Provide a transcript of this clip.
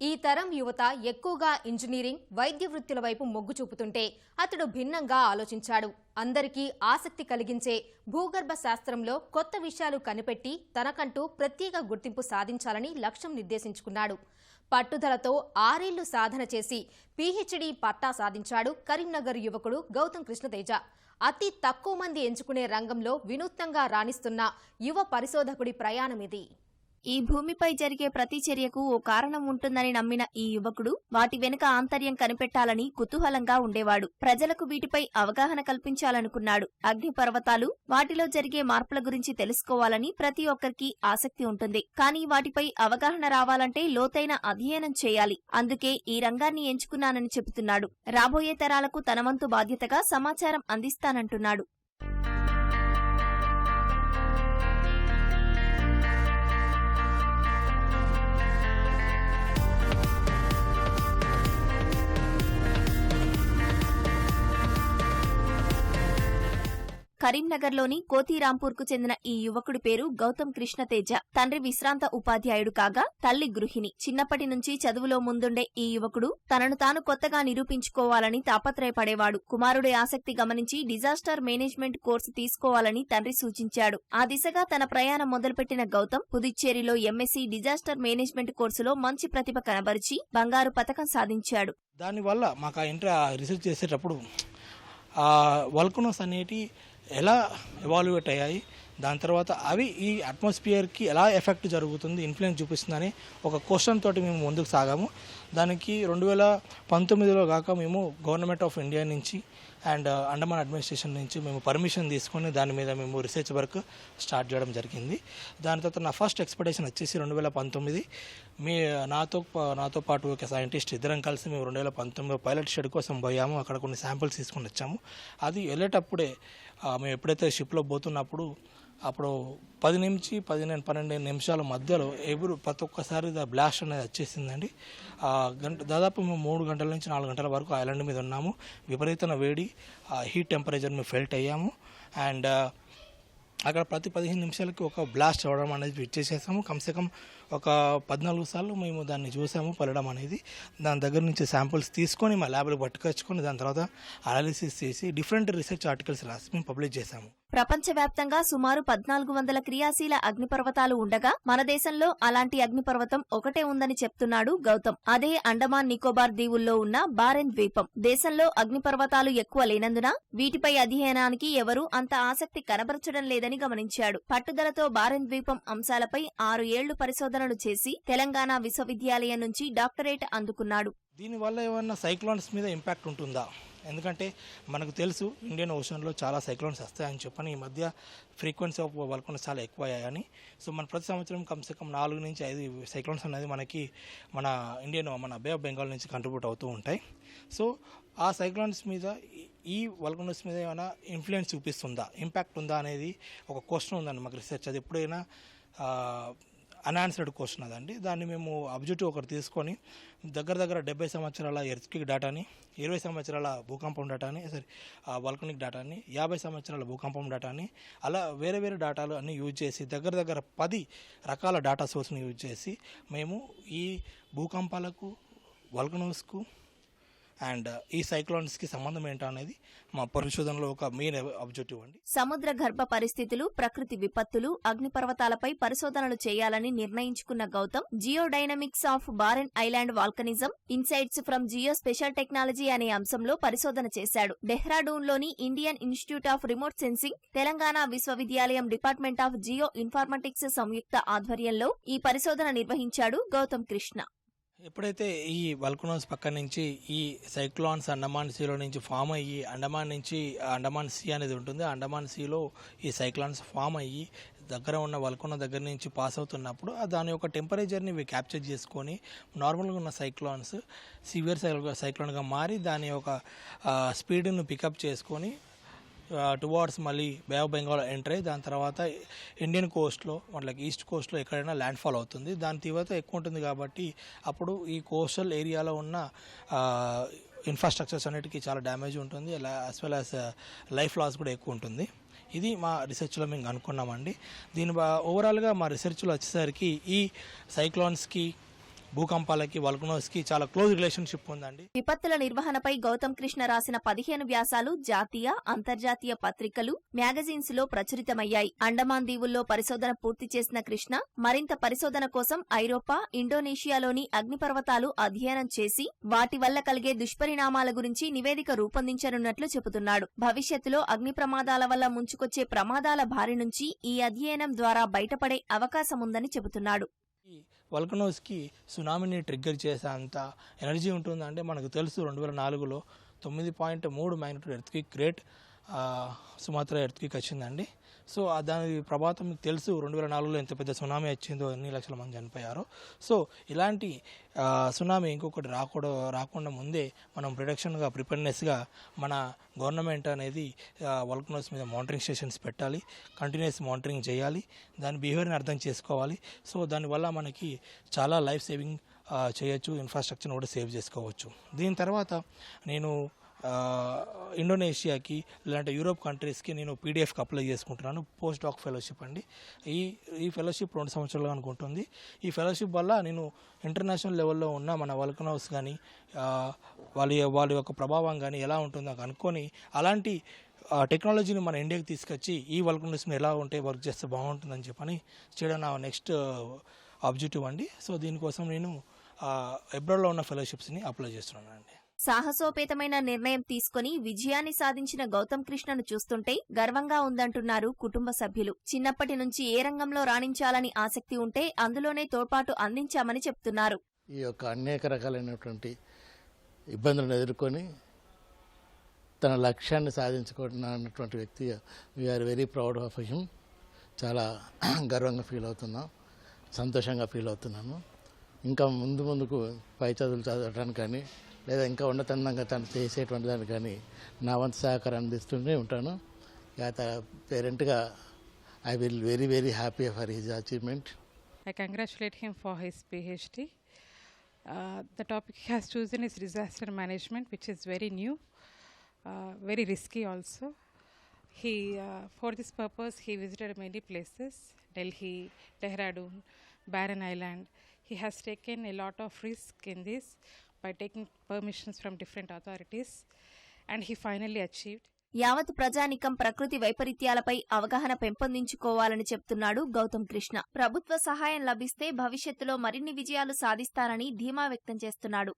ఈ తరం యువత ఎక్కువగా ఇంజనీరింగ్ వైద్య వృత్తుల వైపు మొగ్గు చూపుతుంటే అతడు భిన్నంగా ఆలోచించాడు. అందరికీ ఆసక్తి కలిగించే భూగర్భ శాస్త్రంలో కొత్త విషయాలు కనిపెట్టి తనకంటూ ప్రత్యేక గుర్తింపు సాధించాలని లక్ష్యం నిర్దేశించుకున్నాడు. పట్టుదలతో ఆరేళ్ళు సాధన చేసి పీహెచ్డీ పట్టా సాధించాడు కరీంనగర్ యువకుడు గౌతమ్ కృష్ణతేజ. అతి తక్కువ మంది ఎంచుకునే రంగంలో వినూత్నంగా రాణిస్తున్న యువ పరిశోధకుడి ప్రయాణం ఇది. ఈ భూమిపై జరిగే ప్రతి చర్యకు ఓ కారణం ఉంటుందని నమ్మిన ఈ యువకుడు వాటి వెనుక ఆంతర్యం కనిపెట్టాలని కుతూహలంగా ఉండేవాడు. ప్రజలకు వీటిపై అవగాహన కల్పించాలనుకున్నాడు. అగ్నిపర్వతాలు వాటిలో జరిగే మార్పుల గురించి తెలుసుకోవాలని ప్రతి ఒక్కరికి ఆసక్తి ఉంటుంది. కానీ వాటిపై అవగాహన రావాలంటే లోతైన అధ్యయనం చేయాలి. అందుకే ఈ రంగాన్ని ఎంచుకున్నానని చెబుతున్నాడు. రాబోయే తరాలకు తనవంతు బాధ్యతగా సమాచారం అందిస్తానంటున్నాడు. కరీంనగర్లోని కోతిరాంపూర్కు చెందిన ఈ యువకుడి పేరు గౌతమ్ కృష్ణతేజ తండ్రి విశ్రాంత ఉపాధ్యాయుడు కాగా తల్లి గృహిణి. చిన్నప్పటి నుంచి చదువులో ముందుండే ఈ యువకుడు తనను తాను కొత్తగా నిరూపించుకోవాలని తాపత్రయపడేవాడు. కుమారుడి ఆసక్తి గమనించి డిజాస్టర్ మేనేజ్మెంట్ కోర్సు తీసుకోవాలని తండ్రి సూచించాడు. ఆ దిశగా తన ప్రయాణం మొదలుపెట్టిన గౌతమ్ పుదుచ్చేరిలో ఎంఎస్సీ డిజాస్టర్ మేనేజ్మెంట్ కోర్సులో మంచి ప్రతిభ కనబరిచి బంగారు పతకం సాధించాడు. దానివల్ల మాకు ఆ ఇంటర్ రీసెర్చ్ చేసేటప్పుడు ఆ వల్కనోస్ అనేటి ఎలా ఎవాల్యుయేట్ అయ్యాయి దాని తర్వాత అవి ఈ అట్మాస్ఫియర్కి ఎలా ఎఫెక్ట్ జరుగుతుంది ఇన్ఫ్లుయెన్స్ చూపిస్తుందని ఒక క్వశ్చన్ తోటి మేము ముందుకు సాగాము. దానికి రెండు వేల పంతొమ్మిదిలో కాక మేము గవర్నమెంట్ ఆఫ్ ఇండియా నుంచి అండ్ uh, అండమాన్ అడ్మినిస్ట్రేషన్ నుంచి మేము పర్మిషన్ తీసుకొని దాని మీద మేము రీసెర్చ్ వర్క్ స్టార్ట్ చేయడం జరిగింది. దాని తర్వాత నా ఫస్ట్ ఎక్స్పెక్టేషన్ వచ్చేసి రెండు వేల పంతొమ్మిది. మీ uh, నాతో uh, నాతో పాటు ఒక సైంటిస్ట్ ఇద్దరం కలిసి మేము రెండు వేల పంతొమ్మిది పైలట్ షెడ్ కోసం పోయాము. అక్కడ కొన్ని శాంపిల్స్ తీసుకొని వచ్చాము. అది వెళ్ళేటప్పుడే మేము ఎప్పుడైతే షిప్లో పోతున్నప్పుడు అప్పుడు పది నుంచి పదిహేను పన్నెండు నిమిషాల మధ్యలో ఎగురు ప్రతి ఒక్కసారి బ్లాస్ట్ అనేది వచ్చేసిందండి. ఆ గంట దాదాపు మేము మూడు గంటల నుంచి నాలుగు గంటల వరకు ఐలాండ్ మీద ఉన్నాము. విపరీతమైన వేడి హీట్ టెంపరేచర్ మేము ఫెల్ట్ అయ్యాము. అండ్ అక్కడ ప్రతి పదిహేను నిమిషాలకి ఒక బ్లాస్ట్ అవ్వడం అనేది ఇచ్చేసేసాము కమ్సే కమ్ ఒక పద్నాలుగు సార్లు మేము దాన్ని చూసాము పలడం అనేది. దాని దగ్గర నుంచి శాంపుల్స్ తీసుకొని మా ల్యాబ్లో పట్టుకొచ్చుకొని దాని తర్వాత అనాలిసిస్ చేసి డిఫరెంట్ రీసెర్చ్ ఆర్టికల్స్ రాసి మేము పబ్లిష్ చేసాము. ప్రపంచవ్యాప్తంగా సుమారు పద్నాలుగు వందల క్రియాశీల అగ్నిపర్వతాలు ఉండగా మన దేశంలో అలాంటి అగ్నిపర్వతం ఒకటే ఉందని చెప్తున్నాడు గౌతమ్. అదే అండమాన్ నికోబార్ దీవుల్లో ఉన్న బారెన్ ద్వీపం. దేశంలో అగ్నిపర్వతాలు ఎక్కువ లేనందున వీటిపై అధ్యయనానికి ఎవరూ అంత ఆసక్తి కనబరచడం లేదని గమనించాడు. పట్టుదలతో బారెన్ ద్వీపం అంశాలపై ఆరు ఏళ్ళు పరిశోధనలు చేసి తెలంగాణ విశ్వవిద్యాలయం నుంచి డాక్టరేట్ అందుకున్నాడు. దీనివల్ల ఏమన్నా సైక్లోన్స్ మీద ఇంపాక్ట్ ఉంటుందా? ఎందుకంటే మనకు తెలుసు ఇండియన్ ఓషన్లో చాలా సైక్లోన్స్ వస్తాయని చెప్పని ఈ మధ్య ఫ్రీక్వెన్సీ ఆఫ్ వల్కన్స్ చాలా ఎక్కువ అయ్యాయని సో మన ప్రతి సంవత్సరం కమ్సే కమ్ నాలుగు నుంచి ఐదు సైక్లోన్స్ అనేది మనకి మన ఇండియన్ మన బే ఆఫ్ బెంగాల్ నుంచి కంట్రిబ్యూట్ అవుతూ ఉంటాయి. సో ఆ సైక్లోన్స్ మీద ఈ- వల్కనోస్ మీద ఏమైనా ఇన్ఫ్లుయెన్స్ చూపిస్తుందా? ఇంపాక్ట్ ఉందా అనేది ఒక క్వశ్చన్ ఉందండి మాకు రీసెర్చ్. అది ఎప్పుడైనా అన్ఆన్సర్డ్ క్వశ్చన్ అదండి. దాన్ని మేము అబ్జెక్టివ్ ఒకటి తీసుకొని దగ్గర దగ్గర డెబ్బై సంవత్సరాల ఎర్త్క్విక్ డేటాని ఇరవై సంవత్సరాల భూకంపం డేటాని సారీ వల్కనిక్ డేటాని యాభై సంవత్సరాల భూకంపం డేటాని అలా వేరే వేరే డేటాలు అన్ని యూజ్ చేసి దగ్గర దగ్గర పది రకాల డేటా సోర్స్ని యూజ్ చేసి మేము ఈ భూకంపాలకు వల్కనోస్కు అండ్ ఈ సైక్లోన్స్కి సంబంధం ఏంటో అనేది మా పరిశోధనలో ఒక మెయిన్ ఆబ్జెక్టివ్ అండి. సముద్ర గర్భ పరిస్థితులు ప్రకృతి విపత్తులు అగ్నిపర్వతాలపై పరిశోధనలు చేయాలని నిర్ణయించుకున్న Gautam geodynamics of Barren Island volcanism insights from geospatial technology అనే అంశంలో పరిశోధన చేశాడు. డెహ్రాడూన్లోని Indian Institute of Remote Sensing Telangana విశ్వవిద్యాలయం డిపార్ట్మెంట్ ఆఫ్ జియో ఇన్ఫార్మటిక్స్ సంయుక్త ఆధ్వర్యంలో ఈ పరిశోధన నిర్వహించాడు గౌతమ్ కృష్ణ. ఎప్పుడైతే ఈ వల్కనోస్ పక్క నుంచి ఈ సైక్లాన్స్ అండమాన్ సీలో నుంచి ఫామ్ అయ్యి అండమాన్ నుంచి అండమాన్ సీ అనేది ఉంటుంది. అండమాన్ సీలో ఈ సైక్లాన్స్ ఫామ్ అయ్యి దగ్గర ఉన్న వల్కనో దగ్గర నుంచి పాస్ అవుతున్నప్పుడు దాని యొక్క టెంపరేచర్ని ఇవి క్యాప్చర్ చేసుకొని నార్మల్గా ఉన్న సైక్లాన్స్ సివియర్ సైక్లాన్గా మారి దాని యొక్క స్పీడ్ను పికప్ చేసుకొని టువార్డ్స్ మళ్ళీ బే ఆఫ్ బెంగాల్ ఎంటర్ అయ్యి దాని తర్వాత ఇండియన్ కోస్ట్లో వాళ్ళకి ఈస్ట్ కోస్ట్లో ఎక్కడైనా ల్యాండ్ ఫాల్ అవుతుంది. దాని తీవ్రత ఎక్కువ ఉంటుంది కాబట్టి అప్పుడు ఈ కోస్టల్ ఏరియాలో ఉన్న ఇన్ఫ్రాస్ట్రక్చర్స్ అన్నిటికీ చాలా డ్యామేజ్ ఉంటుంది. అలా as well as life loss కూడా ఎక్కువ ఉంటుంది. ఇది మా రీసెర్చ్లో మేము కనుక్కున్నామండి. దీని ఓవరాల్గా మా రీసెర్చ్లో వచ్చేసరికి ఈ సైక్లాన్స్కి భూకంపాలకి వల్కనోస్కి చాలా క్లోజ్ రిలేషన్షిప్ ఉందండి. విపత్తుల నిర్వహణపై గౌతమ్ కృష్ణ రాసిన పదిహేను వ్యాసాలు జాతీయ అంతర్జాతీయ పత్రికలు మ్యాగజైన్స్లో ప్రచురితమయ్యాయి. అండమాన్ దీవుల్లో పరిశోధన పూర్తి చేసిన కృష్ణ మరింత పరిశోధన కోసం ఐరోపా ఇండోనేషియాలోని అగ్నిపర్వతాలు అధ్యయనం చేసి వాటి వల్ల కలిగే దుష్పరిణామాల గురించి నివేదిక రూపొందించనున్నట్లు చెబుతున్నాడు. భవిష్యత్తులో అగ్ని ప్రమాదాల వల్ల ముంచుకొచ్చే ప్రమాదాల బారి నుంచి ఈ అధ్యయనం ద్వారా బయటపడే అవకాశముందని చెబుతున్నాడు. వల్కనోస్కి సునామీని ట్రిగ్గర్ చేసే అంత ఎనర్జీ ఉంటుందంటే మనకు తెలుసు రెండు వేల నాలుగులో తొమ్మిది పాయింట్ మూడు మ్యాగ్నిట్యూడ్ ఎర్త్క్విక్ గ్రేట్ సుమాత్ర ఎర్త్కి వచ్చిందండి. సో దాని ప్రభావం తెలుసు. రెండు వేల నాలుగులో ఎంత పెద్ద సునామీ వచ్చిందో ఎన్ని లక్షల మంది చనిపోయారు. సో ఇలాంటి సునామీ ఇంకొకటి రాకూడదు రాకుండా ముందే మనం ప్రొడక్షన్గా ప్రిపేర్నెస్గా మన గవర్నమెంట్ అనేది వల్కనోస్ మీద మానిటరింగ్ స్టేషన్స్ పెట్టాలి. కంటిన్యూస్ మానిటరింగ్ చేయాలి. దాని బిహేవియర్ని అర్థం చేసుకోవాలి. సో దానివల్ల మనకి చాలా లైఫ్ సేవింగ్ చేయొచ్చు. ఇన్ఫ్రాస్ట్రక్చర్ని కూడా సేవ్ చేసుకోవచ్చు. దీని తర్వాత నేను ఇండోనేషియాకి లేదంటే యూరోప్ కంట్రీస్కి నేను పీడిఎఫ్కి అప్లై చేసుకుంటున్నాను పోస్ట్ డాక్ ఫెలోషిప్ అండి. ఈ ఈ ఫెలోషిప్ రెండు సంవత్సరాలు అనుకుంటుంది. ఈ ఫెలోషిప్ వల్ల నేను ఇంటర్నేషనల్ లెవెల్లో ఉన్న మన వల్కనౌస్ కానీ వాళ్ళ వాళ్ళ యొక్క ప్రభావం కానీ ఎలా ఉంటుందో కనుక్కొని అలాంటి టెక్నాలజీని మన ఇండియాకి తీసుకొచ్చి ఈ వల్కనౌస్ని ఎలా ఉంటే వర్క్ చేస్తే బాగుంటుందని చెప్పని చేయడం నా నెక్స్ట్ ఆబ్జెక్టివ్ అండి. సో దీనికోసం నేను ఎబ్రాడ్లో ఉన్న ఫెలోషిప్స్ని అప్లై చేస్తున్నాను అండి సాహసోపేతమైన నిర్ణయం తీసుకుని విజయాన్ని సాధించిన గౌతమ్ కృష్ణను చూస్తుంటే గర్వంగా ఉందంటున్నారు కుటుంబ సభ్యులు. చిన్నప్పటి నుంచి ఏ రంగంలో రాణించాలని ఆసక్తి ఉంటే అందులోనే తోడ్పాటు అందించామని చెప్తున్నారు. ఈ యొక్క అనేక రకాలైనటువంటి ఇబ్బందులను ఎదుర్కొని తన లక్ష్యాన్ని సాధించుకుంటున్నటువంటి వ్యక్తి we're very proud of him చాలా గర్వంగా ఫీల్ అవుతున్నాం. సంతోషంగా ఫీల్ అవుతున్నాను. ఇంకా ముందు ముందుకు పై చదువులు చదవడానికి కానీ లేదా ఇంకా ఉన్నతంగా తను చేసేటువంటి దాన్ని కానీ నా వంతు సహకారం అందిస్తూనే ఉంటాను. గత పేరెంట్గా I will very very happy for his achievement. I congratulate him for his PhD the topic has chosen is disaster management which is very new very risky also he for this purpose he visited many places Delhi Dehradun Barren Island he has taken a lot of risk in this by risk in from by taking permissions from different authorities, and he finally achieved. యావత్ ప్రజానికం ప్రకృతి వైపరీత్యాలపై అవగాహన పెంపొందించుకోవాలని చెప్తున్నాడు గౌతమ్ కృష్ణ ప్రభుత్వ సహాయం లభిస్తే భవిష్యత్తులో మరిన్ని విజయాలు సాధిస్తానని ధీమా వ్యక్తం చేస్తున్నాడు